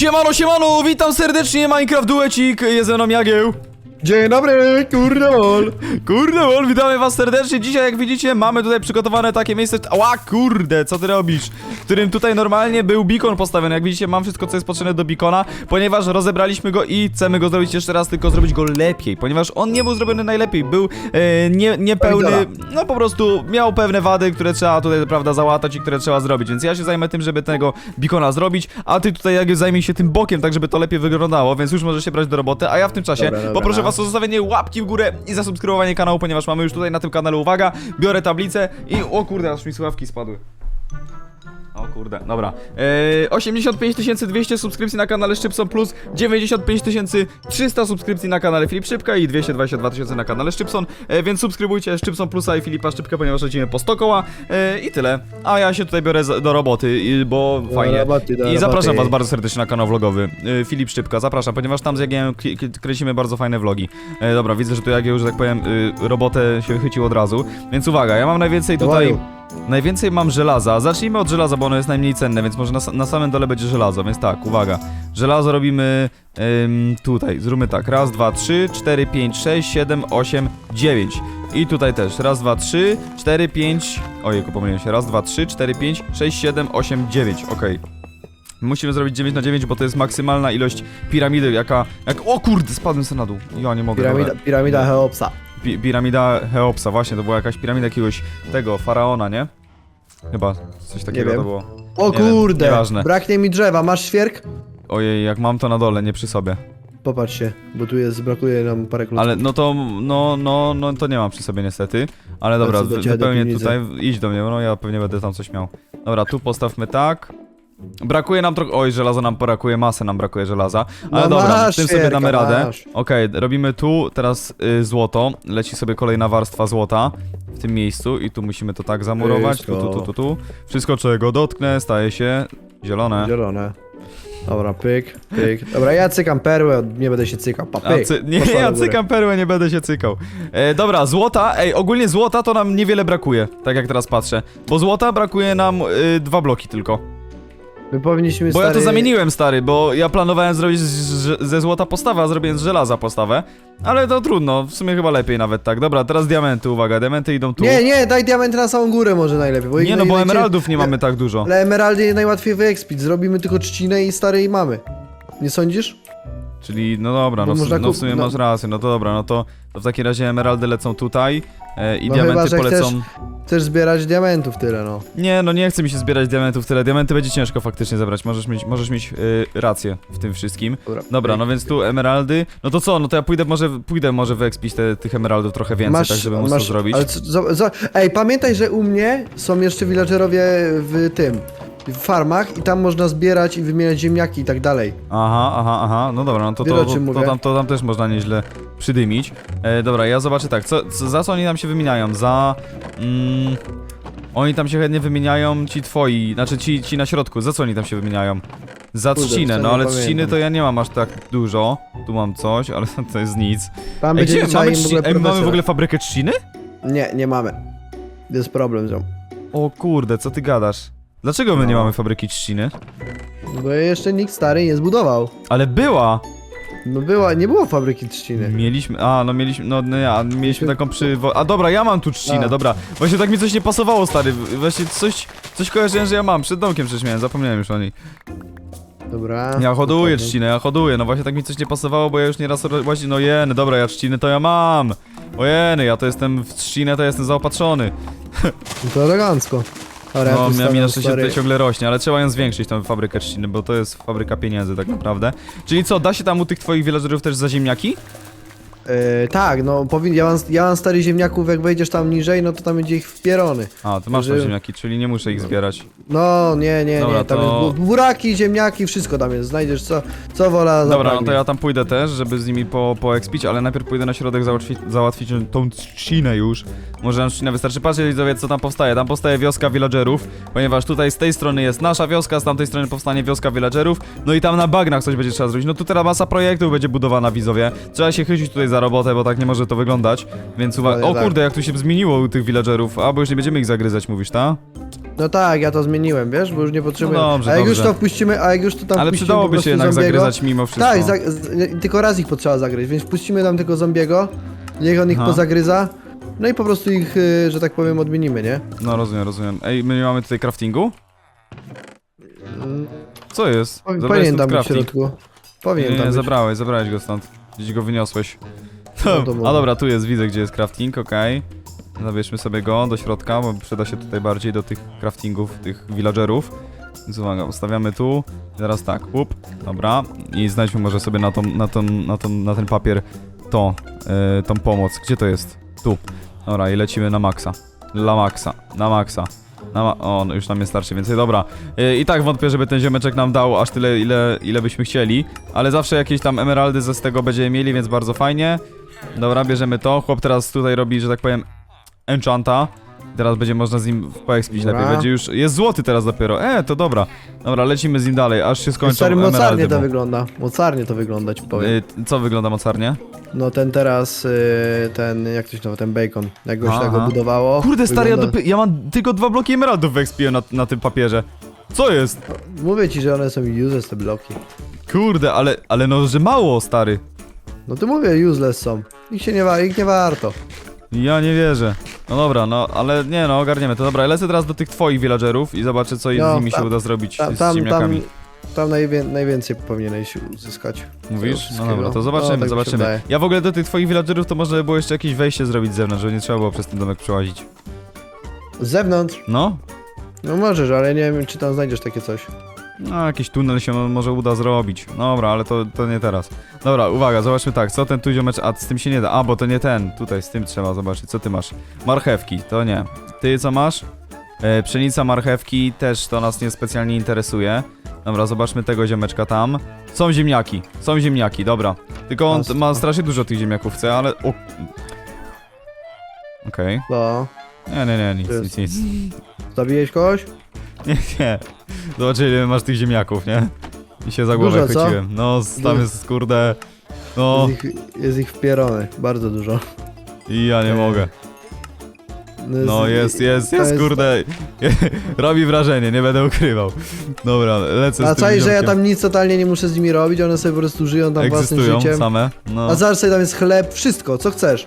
Siemano, siemano, witam serdecznie, Minecraft Duecik, jest ze mną Jagieł. Dzień dobry, kurde mol. Kurde, wol, witamy was serdecznie. Dzisiaj, jak widzicie, mamy tutaj przygotowane takie miejsce. Ała, kurde, co ty robisz? W którym tutaj normalnie był beacon postawiony. Jak widzicie, mam wszystko, co jest potrzebne do beacona, ponieważ rozebraliśmy go i chcemy go zrobić jeszcze raz, tylko zrobić go lepiej, ponieważ on nie był zrobiony najlepiej. Był e, nie, niepełny, no po prostu miał pewne wady, które trzeba tutaj, prawda, załatać i które trzeba zrobić. Więc ja się zajmę tym, żeby tego beacona zrobić, a ty tutaj, jak zajmij się tym bokiem, tak żeby to lepiej wyglądało, więc już możesz się brać do roboty, a ja w tym czasie Dobra, dobra. poproszę was o zostawienie łapki w górę i zasubskrybowanie kanału, ponieważ mamy już tutaj na tym kanale, uwaga, biorę tablicę i o kurde, aż mi słuchawki spadły. O kurde, dobra. Eee, 85 200 subskrypcji na kanale Szczypson Plus, 95 300 subskrypcji na kanale Filip Szybka i 222 tysiące na kanale Szczypson, e, więc subskrybujcie Szczypson Plusa i Filipa Szczypkę, ponieważ lecimy po 100 koła e, i tyle. A ja się tutaj biorę za, do roboty, i, bo fajnie. roboty, do I zapraszam roboty. was bardzo serdecznie na kanał vlogowy e, Filip Szczypka, zapraszam, ponieważ tam z Jagiem kręcimy bardzo fajne vlogi. E, dobra, widzę, że tu Jagieł, że tak powiem, y, robotę się wychycił od razu, więc uwaga, ja mam najwięcej tutaj... Najwięcej mam żelaza. Zacznijmy od żelaza, bo ono jest najmniej cenne, więc może na, na samym dole będzie żelazo, więc tak, uwaga. Żelazo robimy ym, tutaj. Zróbmy tak. Raz, dwa, trzy, cztery, pięć, sześć, siedem, osiem, dziewięć. I tutaj też. Raz, dwa, trzy, cztery, pięć. Ojejku, pomyliłem się. Raz, dwa, trzy, cztery, pięć, sześć, siedem, osiem, dziewięć. Okej. Musimy zrobić 9 na 9, bo to jest maksymalna ilość piramidy, jaka... Jak... O kurde, spadłem sobie na dół. Ja nie mogę. Piramida, dobra. piramida Cheopsa. Pi piramida Cheopsa, właśnie, to była jakaś piramida jakiegoś tego, faraona, nie? Chyba, coś takiego wiem. to było. O Nie wiem, kurde, nieważne. braknie mi drzewa. Masz świerk? Ojej, jak mam to na dole, nie przy sobie. Popatrz się, bo tu jest, brakuje nam parę klocków. Ale no to, no, no, no to nie mam przy sobie niestety. Ale dobra, Lecę do wy- ciebie do wypełnię piwnicy. tutaj, idź do mnie, no ja pewnie będę tam coś miał. Dobra, tu postawmy tak. Brakuje nam trochę, oj, żelaza nam brakuje, masę nam brakuje żelaza. Ale No dobra, masz, tym sobie damy radę. masz. Okej, robimy tu teraz y, złoto. Leci sobie kolejna warstwa złota w tym miejscu i tu musimy to tak zamurować. Tu, tu, tu, tu, tu. Wszystko czego dotknę staje się zielone. Zielone. Dobra, pyk, pyk. Dobra, ja cykam perłę, nie będę się cykał. Pa, A pyk. cy nie, Poszła ja do góry. cykam perłę, nie będę się cykał. E, dobra, złota, ej, ogólnie złota to nam niewiele brakuje, tak jak teraz patrzę. Bo złota brakuje nam y, dwa bloki tylko. My powinniśmy Bo ja to zamieniłem, stary, bo ja planowałem zrobić z, z, ze złota postawę, a zrobiłem z żelaza postawę. Ale to trudno, w sumie chyba lepiej nawet tak. Dobra, teraz diamenty, uwaga, diamenty idą tu. Nie, nie, daj diamenty na samą górę może najlepiej. Bo ich Nie, no bo emeraldów nie mamy tak dużo. Ale emeraldy najłatwiej wyekspić. Zrobimy tylko trzcinę i stary i mamy. Nie sądzisz? Czyli, no dobra, Bo no, w- można no w kup- sumie no. masz rację, no to dobra, no to, to w takim razie emeraldy lecą tutaj e, i No diamenty chyba, że polecą... chcesz- Chcesz zbierać diamentów tyle, no. Nie, no nie chce mi się zbierać diamentów tyle. Diamenty będzie ciężko faktycznie zebrać. Możesz mieć, możesz mieć y, rację w tym wszystkim. Dobra, Dobra, no więc tu emeraldy. No to co, no to ja pójdę może, pójdę może wyekspić te, tych emeraldów trochę więcej, tak żeby móc to zrobić. Ale co, co, ej, pamiętaj, że u mnie są jeszcze villagerowie w tym. W farmach i tam można zbierać i wymieniać ziemniaki i tak dalej. Aha, aha, aha, no dobra, no to, to, o to, czym to, mówię? tam, to tam też można nieźle przydymić. E, dobra, ja zobaczę tak, co, co, za co oni nam się wymieniają? Za... Mm, oni tam się chętnie wymieniają, ci twoi, znaczy ci, ci na środku, za co oni tam się wymieniają? Za Kurde, trzcinę, no nie ale pamiętam. trzciny to ja nie mam aż tak dużo. Tu mam coś, ale to jest nic. Tam Ej, gdzie, trzeba mamy, im w trzci- ogóle Ej, mamy w profesora. ogóle fabrykę trzciny? Nie, nie mamy. Jest problem z nią. O kurde, co ty gadasz? Dlaczego my nie No. mamy fabryki trzciny? Bo jeszcze nikt stary nie zbudował. Ale była! No była, nie było fabryki trzciny. Mieliśmy, a no mieliśmy, no nie, a mieliśmy taką przy... wo- A dobra, ja mam tu trzcinę, A. dobra. Właśnie tak mi coś nie pasowało, stary. Właśnie coś, coś kojarzyłem, że ja mam. Przed domkiem przecież miałem, zapomniałem już o niej. Dobra. Ja hoduję trzcinę, ja hoduję. No właśnie tak mi coś nie pasowało, bo ja już nieraz ro- właśnie, no jeny, dobra, ja trzciny to ja mam. O jeny, ja to jestem w trzcinę, to jestem zaopatrzony. No to elegancko. Dobra, No, ja mi stawiam, na szczęście stary. tutaj ciągle rośnie, ale trzeba ją zwiększyć, tą fabrykę trzciny, bo to jest fabryka pieniędzy tak naprawdę. Czyli co, da się tam u tych twoich villagerów też za ziemniaki? E, tak, no powin... ja, mam, ja mam stary ziemniaków, jak wejdziesz tam niżej, no to tam będzie ich wpierony. A, ty masz Że- ziemniaki, czyli nie muszę ich zbierać. No, nie, nie, Dobra, nie, tam to- jest bu- buraki, ziemniaki, wszystko tam jest, znajdziesz co, co wola Dobra, no zapragnie. to ja tam pójdę też, żeby z nimi po, poekspić, ale najpierw pójdę na środek załatwić, załatwić tą trzcinę już. Może nam trzcinę wystarczy. Patrzcie widzowie, co tam powstaje. Tam powstaje wioska villagerów, ponieważ tutaj z tej strony jest nasza wioska, z tamtej strony powstanie wioska villagerów, no i tam na bagnach coś będzie trzeba zrobić. No tu teraz masa projektów będzie budowana, widzowie. Trzeba się chycić tutaj za robotę, bo tak nie może to wyglądać, więc uwaga. No, O tak. kurde, jak tu się zmieniło u tych villagerów, a bo już nie będziemy ich zagryzać, mówisz, ta? No tak, ja to zmieniłem, wiesz, bo już nie potrzebuję. No dobrze, a jak już dobrze. to wpuścimy, a jak już to tam Ale wpuścimy przydałoby po prostu się jednak zombiego, zagryzać mimo wszystko. Tak, za, z, tylko raz ich potrzeba zagryźć, więc wpuścimy tam tylko zombiego, niech on ich Aha. pozagryza, no i po prostu ich, y, że tak powiem, odmienimy, nie? No rozumiem, rozumiem. Ej, my nie mamy tutaj craftingu? Mm, Co jest? Zabrałeś Powinien stąd tam być w crafting? środku. Powinien Nie, tam nie, być. zabrałeś, zabrałeś go stąd. Gdzieś go wyniosłeś. No A dobra, tu jest, widzę gdzie jest crafting, okej. Zabierzmy sobie go do środka, bo przyda się tutaj bardziej do tych craftingów, tych villagerów. Więc uwaga, ustawiamy tu. Teraz tak, up, dobra. I znajdźmy może sobie na, tą, na, tą, na, tą, na ten papier to, yy, tą pomoc. Gdzie to jest? Tu. Dobra, i lecimy na maksa. La maksa, na maksa. Ma o, no już nam jest starczy więcej, dobra. Yy, I tak wątpię, żeby ten ziomeczek nam dał aż tyle, ile, ile byśmy chcieli. Ale zawsze jakieś tam emeraldy ze z tego będziemy mieli, więc bardzo fajnie. Dobra, bierzemy to. Chłop teraz tutaj robi, że tak powiem, enchanta. Teraz będzie można z nim poekspić Dobra. lepiej. Będzie już. Jest złoty teraz dopiero. E, to dobra. Dobra, lecimy z nim dalej, aż się skończą Stary, mocarnie to wygląda. Mocarnie to wygląda, ci powiem. Y, co wygląda mocarnie? No ten teraz, y, ten, jak to się nazywa, ten bacon, jak go się tego budowało. Kurde, stary, ja, wygląda- dopy- ja mam tylko dwa bloki emeraldów wyekspiłem na, na tym papierze. Co jest? Mówię ci, że one są useless, te bloki. Kurde, ale, ale no, że mało, stary. No to mówię, useless są. Ich się nie, wa- ich nie warto. Ja nie wierzę. No dobra, no, ale nie no, ogarniemy to. Dobra, lecę teraz do tych twoich villagerów i zobaczę, co No, z nimi się tam- uda zrobić Tam, z tam, tam, ziemniakami. tam najwię najwięcej powinieneś uzyskać. Mówisz? No dobra, to No, zobaczymy, tak mi się zobaczymy. Ja w ogóle do tych twoich villagerów to by było jeszcze jakieś wejście zrobić z zewnątrz, żeby nie trzeba było przez ten domek przełazić. Z zewnątrz? No? No możesz, ale nie wiem, czy tam znajdziesz takie coś. No, jakiś tunel się może uda zrobić. Dobra, ale to, to nie teraz. Dobra, uwaga, zobaczmy tak, co ten tu ziomecz... A, z tym się nie da. A, bo to nie ten. Tutaj, z tym trzeba zobaczyć. Co ty masz? Marchewki, to nie. Ty co masz? E, pszenica, marchewki, też to nas nie specjalnie interesuje. Dobra, zobaczmy tego ziomeczka tam. Są ziemniaki, są ziemniaki, dobra. Tylko on Jasne. ma strasznie dużo tych ziemniaków, chce, ale... o- Okej. No. Nie, nie, nie, nic, nic, nic. Zabiłeś kogoś? Nie, nie. Zobaczcie ile masz tych ziemniaków, nie? I się za głowę Dużo, co? chwyciłem. No, z- tam Du- jest kurde. No, Jest, ich, jest ich wpierony, bardzo dużo. i ja nie e, mogę. No, jest, jest, to jest, kurde. Robi wrażenie, nie będę ukrywał. Dobra, lecę A z tym czaj, że ja ziomkiem. tam nic totalnie nie muszę z nimi robić, one sobie po prostu żyją tam własnym Egzystują życiem. same. No, A zaraz sobie tam jest chleb, wszystko, co chcesz.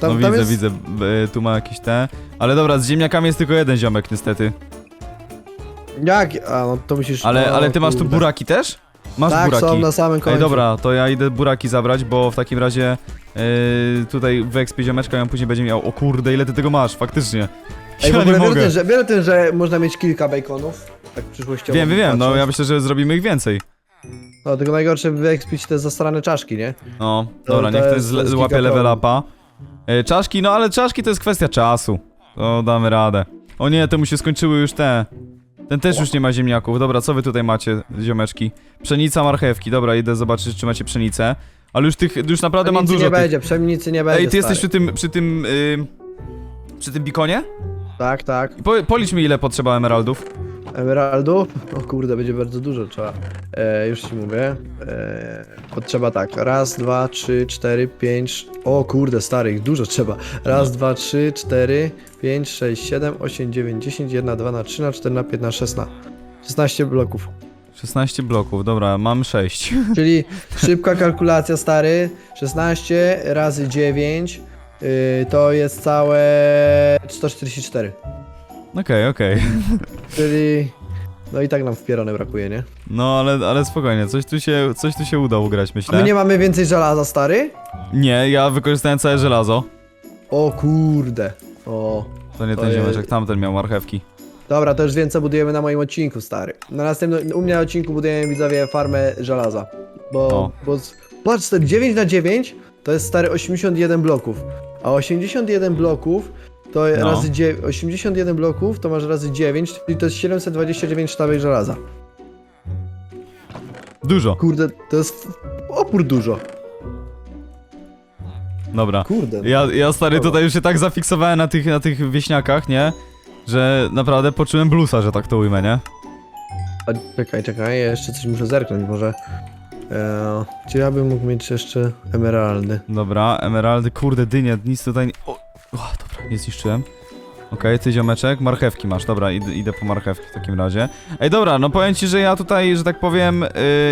Tam, no tam widzę, jest... widzę. B- Tu ma jakieś te. Ale dobra, z ziemniakami jest tylko jeden ziomek, niestety. Jak? A, no to musisz... Ale, no, ale ty masz tu kurde. buraki też? Masz tak, buraki. są na samym końcu. Ej, dobra, to ja idę buraki zabrać, bo w takim razie yy, tutaj w ekspie ziomeczka on później będzie miał, o kurde, ile ty tego masz, faktycznie. Ej, w ja nie o mogę. tym, że, wiesz o tym, że można mieć kilka baconów? Tak przyszłościowo Wiem, wiem, wiem, no patrząc. ja myślę, że zrobimy ich więcej. No, tylko najgorsze wyekspić te zasrane czaszki, nie? No, To- dobra, to niech jest- to zle- jest złapie giga level upa. E, czaszki, no ale czaszki to jest kwestia czasu. To damy radę. O nie, to mu się skończyły już te. Ten też już nie ma ziemniaków. Dobra, co wy tutaj macie, ziomeczki? Pszenica, marchewki. Dobra, idę zobaczyć, czy macie pszenicę. Ale już tych, już naprawdę mam Pszenicy dużo nie tych. będzie, pszenicy nie będzie, Ej, ty jesteś przy stary. tym, przy tym, przy tym bikonie? Tak, tak. Po, policz mi ile potrzeba emeraldów. Emeraldów? O kurde, będzie bardzo dużo trzeba. E, już ci mówię. E, potrzeba tak. Raz, dwa, trzy, cztery, pięć. O kurde, stary, ich dużo trzeba. Raz, dwa, trzy, cztery, pięć, sześć, siedem, osiem, dziewięć, dziesięć, jedna, dwa na trzy, na cztery, na pięć, na szesna. 16 bloków. 16 bloków, dobra, mam 6. Czyli szybka kalkulacja, stary. 16 razy 9 y, to jest całe 144. Okej, okej. Czyli. No i tak nam w pierony brakuje, nie? No ale, ale spokojnie, coś tu się, coś tu się uda ugrać, A myślę. my nie mamy więcej żelaza, stary? Nie, ja wykorzystałem całe żelazo. O kurde. O. To nie To ten jest- ziomeczek, tamten miał marchewki. Dobra, to już więcej budujemy na moim odcinku, stary. Na następnym, u mnie na odcinku budujemy widzowie farmę żelaza. Bo, O. bo z- patrz, stary, 9 na 9 to jest stary 81 bloków. A 81 bloków to No. razy 9, 81 bloków to masz razy 9, czyli to jest 729 sztabek żelaza. Dużo. Kurde, to jest opór dużo. Dobra. Kurde. Ja, ja stary Dobra. tutaj już się tak zafiksowałem na tych, na tych wieśniakach, nie? Że naprawdę poczułem bluesa, że tak to ujmę, nie? A, czekaj, czekaj, ja jeszcze coś muszę zerknąć, może. Eee, czy ja bym mógł mieć jeszcze emeraldy? Dobra, emeraldy, kurde, dynie, nic tutaj nie... O, o dobra, nie zniszczyłem. Okej, ty ziomeczek, marchewki masz, dobra, idę, idę po marchewki w takim razie. Ej, dobra, no powiem ci, że ja tutaj, że tak powiem, y,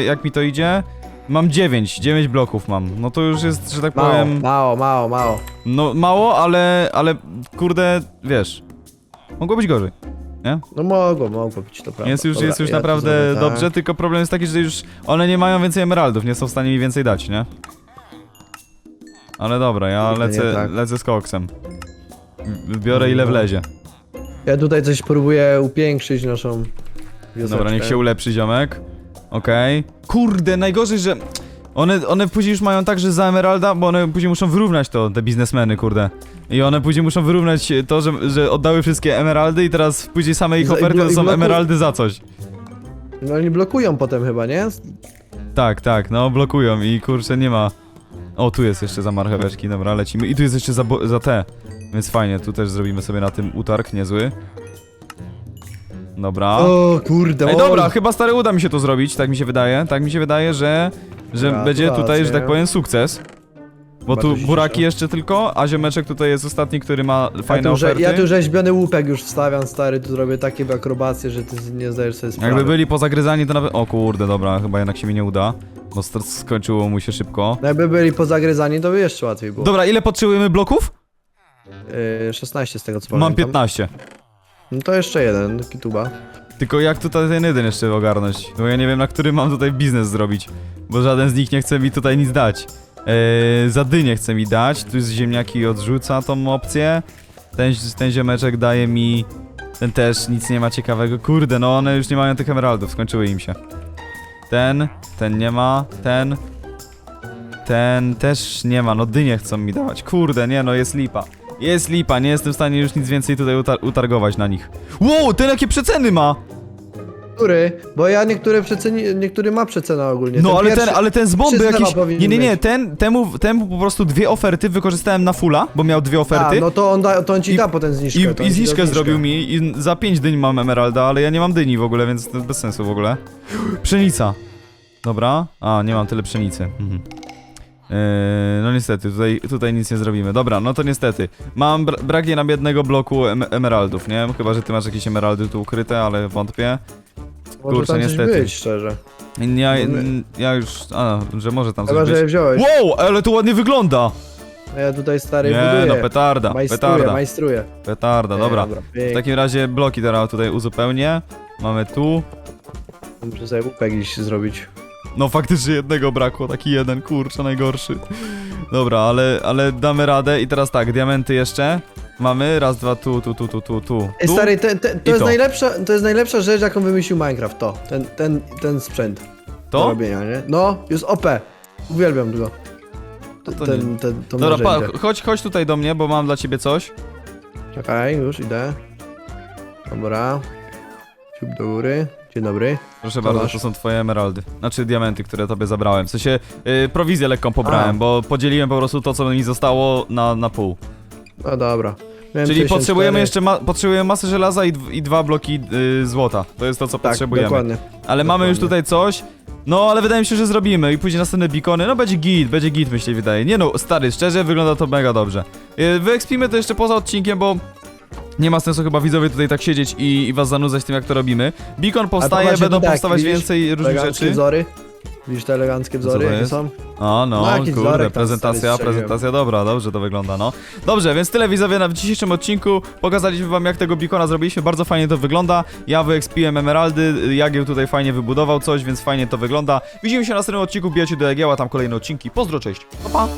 jak mi to idzie, mam 9, 9 bloków mam. No to już jest, że tak Mało, powiem, mało, mało, mało. no mało, ale, ale kurde, wiesz, mogło być gorzej. No mogło, mogło być to prawda. Jest już, Dobra, jest już ja naprawdę zrobię tak. dobrze, tylko problem jest taki, że już one nie mają więcej emeraldów, nie są w stanie mi więcej dać, nie? Ale dobra, ja Kurde, nie lecę, tak. lecę z koksem. Biorę ile wlezie. Ja tutaj coś próbuję upiększyć naszą wioseczkę. Dobra, niech się ulepszy ziomek. Okej. Kurde, najgorzej, że one, one później już mają tak, że za emeralda, bo one później muszą wyrównać to, te biznesmeny, kurde. I one później muszą wyrównać to, że, że oddały wszystkie emeraldy i teraz później same ich i oferty blo- to i są emeraldy za coś. No oni blokują potem chyba, nie? Tak, tak, no blokują i kurczę nie ma. O, tu jest jeszcze za marcheweczki, dobra, lecimy. I tu jest jeszcze za, za te. Więc fajnie, tu też zrobimy sobie na tym utarg, niezły. Dobra. O kurde, Ej, dobra, chyba stary uda mi się to zrobić, tak mi się wydaje. Tak mi się wydaje, że, że Gratulacje. będzie tutaj, że tak powiem, sukces. Bo tu się buraki cieszę. jeszcze tylko, a ziomeczek tutaj jest ostatni, który ma fajne ja tu, że, oferty. ja tu rzeźbiony łupek już wstawiam, stary, tu zrobię takie akrobacje, że ty nie zdajesz sobie sprawy. Jakby byli pozagryzani, to nawet... O kurde, dobra, chyba jednak się mi nie uda. St- skończyło mu się szybko. No jakby byli pozagryzani, to by jeszcze łatwiej było. Dobra, ile potrzebujemy bloków? Yy, 16 z tego co Mam pamiętam. 15. No to jeszcze jeden, kituba. Tylko jak tutaj ten jeden jeszcze ogarnąć? Bo ja nie wiem, na który mam tutaj biznes zrobić. Bo żaden z nich nie chce mi tutaj nic dać. Eee, za dynię chce mi dać. Tu z ziemniaki odrzuca tą opcję. Ten, ten ziomeczek daje mi... Ten też nic nie ma ciekawego. Kurde, no one już nie mają tych emeraldów, skończyły im się. Ten, ten nie ma, ten... Ten też nie ma, no dynię chcą mi dawać. Kurde, nie no, jest lipa. Jest lipa, nie jestem w stanie już nic więcej tutaj utar utargować na nich. Wow, ten jakie przeceny ma! Który? Bo ja niektóre przeceni, niektóry ma przecenę ogólnie. No ale pierwszy- ten, ale ten z bomby trzy jakiś. powinien Nie, nie, nie, mieć. ten, temu, temu po prostu dwie oferty wykorzystałem na fulla, bo miał dwie A, oferty. no to on, da, to on ci I- da potem zniżkę. I, to on I ci da zniżkę zrobił mi i za 5 dyń mam emeralda, ale ja nie mam dyni w ogóle, więc to bez sensu w ogóle. Pszenica. Dobra. A, nie mam tyle pszenicy. Mhm. Eee, no niestety, tutaj, tutaj nic nie zrobimy. Dobra, no to niestety. Mam bra braknie nam jednego bloku em emeraldów, nie? Chyba, że ty masz jakieś emeraldy tu ukryte, ale wątpię. Może kurczę, tam coś niestety. być, szczerze. Ja, No ja już... A, że może tam Chyba, coś że być. wziąłeś. Wow, ale to ładnie wygląda! A ja tutaj stary Nie, buduję. no petarda, majstruję, petarda, majstruję. petarda, dobra. dobra W pięknie. takim razie bloki teraz tutaj uzupełnię. Mamy tu. Muszę sobie łupek gdzieś zrobić. No faktycznie jednego brakło, taki jeden, kurczę, najgorszy. Dobra, ale, ale damy radę i teraz tak, diamenty jeszcze. Mamy, raz, dwa, tu, tu, tu, tu, tu, tu. Ej, stary, te, te, i to, jest to. najlepsza, to jest najlepsza rzecz, jaką wymyślił Minecraft, to. Ten, ten, ten sprzęt do To? robienia, nie? No, jest OP. Uwielbiam go. To ten, nie. ten, to Dobra, pa, chodź, chodź tutaj do mnie, bo mam dla ciebie coś. Czekaj, już idę. Dobra. Ciup do góry. Dzień dobry. Proszę To bardzo, masz. to są twoje emeraldy. Znaczy diamenty, które tobie zabrałem. W sensie yy, prowizję lekką pobrałem, A. bo podzieliłem po prostu to, co mi zostało na, na pół. No dobra. Miałem Czyli 64. potrzebujemy jeszcze ma potrzebujemy masy żelaza i, i dwa bloki y, złota. To jest to, co Tak, potrzebujemy. dokładnie. Ale mamy już dokładnie. tutaj coś. No, ale wydaje mi się, że zrobimy. I później następne beacony. No, będzie git, będzie git, myślę, wydaje. Nie no, stary, szczerze, wygląda to mega dobrze. Y, Wyekspimy to jeszcze poza odcinkiem, bo... Nie ma sensu chyba widzowie tutaj tak siedzieć i, i was zanudzać tym, jak to robimy. Beacon powstaje, będą tak, powstawać widzisz? więcej różnych Eleganckie rzeczy. wzory. Widzisz te eleganckie wzory, jakie jest? są? A, no, No, jakiś kurde, tam prezentacja, stary strzeliłem. prezentacja dobra, dobrze to wygląda, no. Dobrze, więc tyle widzowie na w dzisiejszym odcinku. Pokazaliśmy wam, jak tego beacona zrobiliśmy, bardzo fajnie to wygląda. Ja wyekspiłem emeraldy, Jagieł tutaj fajnie wybudował coś, więc fajnie to wygląda. Widzimy się na następnym odcinku, bijecie do Jagieła, tam kolejne odcinki. Pozdro, cześć, pa pa!